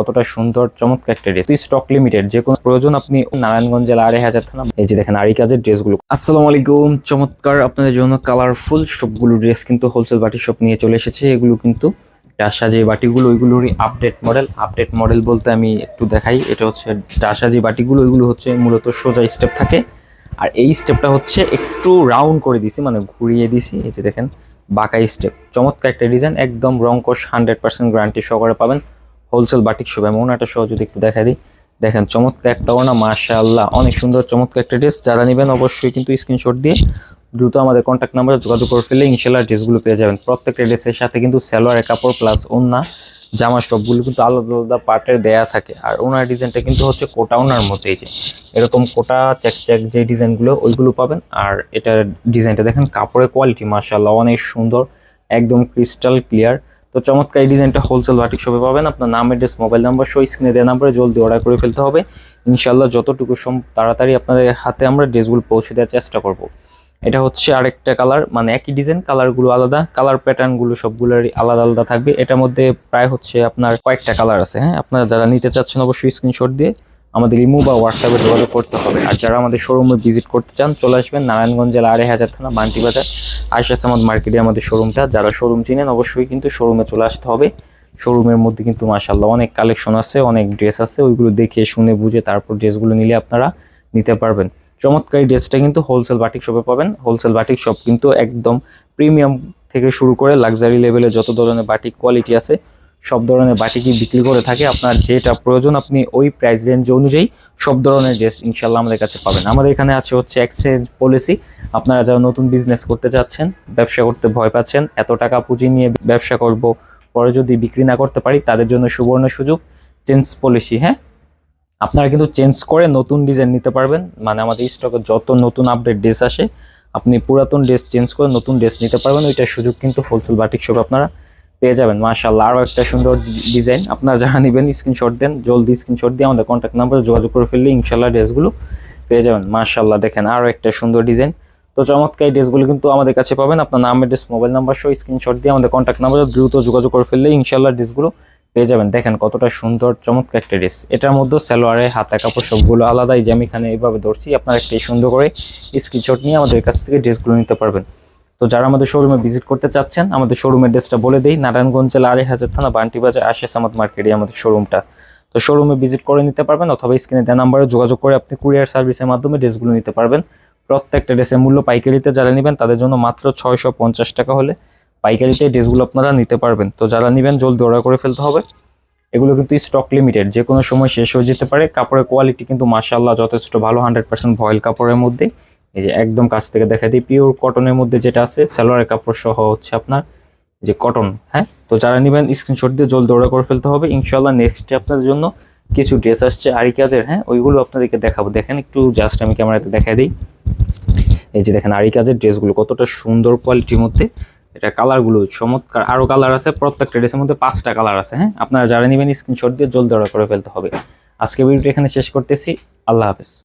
কতটা সুন্দর, চমৎকার একটা ড্রেস স্টক লিমিটেড যে কোনো প্রয়োজন আপনি নারায়ণগঞ্জ জেলা আড়াই হাজার থানা, এই যে দেখেন আরি কাজের ড্রেসগুলো আসসালামু আলাইকুম, চমৎকার আপনাদের জন্য কালারফুল সবগুলো ড্রেস কিন্তু হোলসেল বাটি শপ নিয়ে চলে এসেছে। এগুলো কিন্তু ডাসা যে বাটিগুলো, ওইগুলোরই আপডেট মডেল আপডেট মডেল বলতে আমি একটু দেখাই, এটা হচ্ছে ডাসা যে বাটিগুলো, ওইগুলো হচ্ছে মূলত সোজা স্টেপ থাকে। আর এই স্টেপটা হচ্ছে একটু রাউন্ড করে দিছি মানে ঘুরিয়ে দিছি, এই যে দেখেন, বাঁকা স্টেপ চমৎকার একটা ডিজাইন একদম রংকশ হান্ড্রেড পার্সেন্ট গ্যারান্টি সহকারে পাবেন। হোলসেল বাটিক শপ এমন একটা সহ যদি একটু দেখা দিই। দেখেন, চমৎকার একটা ওনা মাশাআল্লাহ, অনেক সুন্দর, চমৎকার একটা ড্রেস। যারা নেবেন অবশ্যই কিন্তু স্ক্রিনশট দিয়ে দ্রুত আমাদের কন্ট্যাক্ট নাম্বারে যোগাযোগ করে ফেলে ইনশাল্লাহ ড্রেসগুলো পেয়ে যাবেন। প্রত্যেকটা ড্রেসের সাথে কিন্তু সালোয়ারের কাপড় প্লাস ওন্না জামা সবগুলো কিন্তু আলাদা আলাদা পার্টের দেয়া থাকে। আর ওনার ডিজাইনটা কিন্তু হচ্ছে কোটা ওনার মধ্যেই যে। এরকম কোটা চেক চেক যে ডিজাইনগুলো ওইগুলো পাবেন। আর এটার ডিজাইনটা দেখেন, কাপড়ের কোয়ালিটি মাশাআল্লাহ, অনেক সুন্দর, একদম ক্রিস্টাল ক্লিয়ার তো চমৎকার এই ডিজাইনটা হোলসেল বাটিক শপে পাবেন। আপনার নাম অ্যাড্রেস মোবাইল নাম্বার সহ স্ক্রিনে দেওয়া নাম্বারে জলদি অর্ডার করে ফেলতে হবে। ইনশাল্লাহ যতটুকু সম তাড়াতাড়ি আপনাদের হাতে আমরা ড্রেসগুলো পৌঁছে দেওয়ার চেষ্টা করব। এটা হচ্ছে আরেকটা কালার মানে একই ডিজাইন কালারগুলো আলাদা কালার প্যাটার্নগুলো সবগুলোরই আলাদা আলাদা থাকবে। এটার মধ্যে প্রায় হচ্ছে আপনার কয়েকটা কালার আছে হ্যাঁ? আপনারা যারা নিতে চাচ্ছেন অবশ্যই স্ক্রিনশট দিয়ে আমাদের ইমো বা হোয়াটসঅ্যাপে যোগাযোগ করতে হবে। আর যারা আমাদের শোরুমে ভিজিট করতে চান, চলে আসবেন নারায়ণগঞ্জ জেলা আড়াই হাজার থানা বান্টি বাজার সামাদ মার্কেটে আমাদের শোরুমটা যারা শোরুম চিনেন, অবশ্যই কিন্তু শোরুমে চলে আসতে হবে। শোরুমের মধ্যে কিন্তু মাশাল্লাহ অনেক কালেকশন আছে, অনেক ড্রেস আছে। ওইগুলো দেখে, শুনে, বুঝে তারপর ড্রেসগুলো নিলে আপনারা নিতে পারবেন। চমৎকারী ড্রেসটা কিন্তু হোলসেল বাটিক শপে পাবেন। হোলসেল বাটিক শপ কিন্তু একদম প্রিমিয়াম থেকে শুরু করে লাক্সারি লেভেলে যত ধরনের বাটিক কোয়ালিটি আছে সব ধরনের বাটিকই বিক্রি করে থাকে, আপনার যেটা প্রয়োজন আপনি ওই প্রাইস রেঞ্জ অনুযায়ী সব ধরনের ড্রেস ইনশাল্লাহ আমাদের কাছে পাবেন। আমাদের এখানে আছে হচ্ছে এক্সচেঞ্জ পলিসি আপনারা যারা নতুন বিজনেস করতে চাচ্ছেন, ব্যবসা করতে ভয় পাচ্ছেন, এত টাকা পুঁজি নিয়ে ব্যবসা করব, পরে যদি বিক্রি না করতে পারি, তাদের জন্য সুবর্ণ সুযোগ চেঞ্জ পলিসি হ্যাঁ? আপনারা কিন্তু চেঞ্জ করে নতুন ডিজাইন নিতে পারবেন। মানে আমাদের স্টকে যত নতুন আপডেট ড্রেস আসে, আপনি পুরাতন ড্রেস চেঞ্জ করে নতুন ড্রেস নিতে পারবেন। ওইটার সুযোগ কিন্তু হোলসেল বাটিক শপ আপনারা পেয়ে যাবেন। মাশাল্লাহ আরও একটা সুন্দর ডিজাইন। আপনারা যারা নেবেন স্ক্রিনশট দেন, জলদি স্ক্রিনশট দিয়ে আমাদের কন্ট্যাক্ট নাম্বারে যোগাযোগ করে ফেললে ইনশাল্লাহ ড্রেসগুলো পেয়ে যাবেন। মাশাল্লাহ দেখেন আরও একটা সুন্দর ডিজাইন। তো চমৎকার ড্রেসগুলো কিন্তু আমাদের কাছে পাবেন। আপনার নাম অ্যাড্রেস মোবাইল নাম্বার সহ স্ক্রিনশট দিয়ে আমাদের কন্ট্যাক্ট নাম্বারে দ্রুত যোগাযোগ করে ফেললে ইনশাল্লাহ ড্রেসগুলো পেয়ে যাবেন। দেখেন কতটা সুন্দর, চমৎকার একটা ড্রেস। এটার মধ্যে স্যালোয়ারে হাতা, কাপড় সবগুলো আলাদাই। যে আমি এখানে এইভাবে ধরছি, আপনারা একটি সুন্দর করে স্ক্রিনশট নিয়ে আমাদের কাছ থেকে ড্রেসগুলো নিতে পারবেন। তো যারা আমাদের শোরুমে ভিজিট করতে চাচ্ছেন, আমাদের শোরুমের ড্রেসটা বলে দিই, নারায়ণগঞ্জ জেলা আড়াই হাজার থানা, বান্টি বাজার আশিস আহমদ মার্কেটে আমাদের শোরুমটা তো শোরুমে ভিজিট করে নিতে পারবেন অথবা স্ক্রিনে দেওয়া নাম্বারে যোগাযোগ করে আপনি কুরিয়ার সার্ভিসের মাধ্যমে ড্রেসগুলো নিতে পারবেন। প্রত্যেকটা ড্রেসের মূল্য পাইকারিতে যারা নেবেন, তাদের জন্য মাত্র ছয়শো পঞ্চাশ টাকা হলে পাইকারিতে ড্রেসগুলো আপনারা নিতে পারবেন। তো যারা নেবেন, জলদি অর্ডার করে ফেলতে হবে। এগুলো কিন্তু স্টক লিমিটেড যে কোনো সময় শেষ হয়ে যেতে পারে। কাপড়ের কোয়ালিটি কিন্তু মাশাল্লাহ যথেষ্ট ভালো হান্ড্রেড পার্সেন্ট ভয়েল কাপড়ের মধ্যে এই যে একদম কাছ থেকে দেখা দিই পিওর কটনের মধ্যে যেটা আছে, সালোয়ারের কাপড় সহ হচ্ছে আপনার যে কটন হ্যাঁ? তো যারা নেবেন স্ক্রিনশট দিয়ে জলদি অর্ডার করে ফেলতে হবে। ইনশাল্লাহ নেক্সটে আপনাদের জন্য কিছু ড্রেস আসছে আরি কাজের হ্যাঁ? ওইগুলো আপনাদেরকে দেখাবো। দেখেন, একটু জাস্ট আমি ক্যামেরাতে দেখা দিই। এই যে দেখেন আরি কাজের ড্রেসগুলো কতটা সুন্দর কোয়ালিটির মধ্যে। এটা কালারগুলো চমৎকার। আরও কালার আছে, প্রত্যেকটা ড্রেসের মধ্যে পাঁচটা কালার আছে হ্যাঁ? আপনারা যারা নেবেন স্ক্রিনশট দিয়ে জলদি অর্ডার করে ফেলতে হবে। আজকে ভিডিওটি এখানে শেষ করতেছি। আল্লাহ হাফেজ।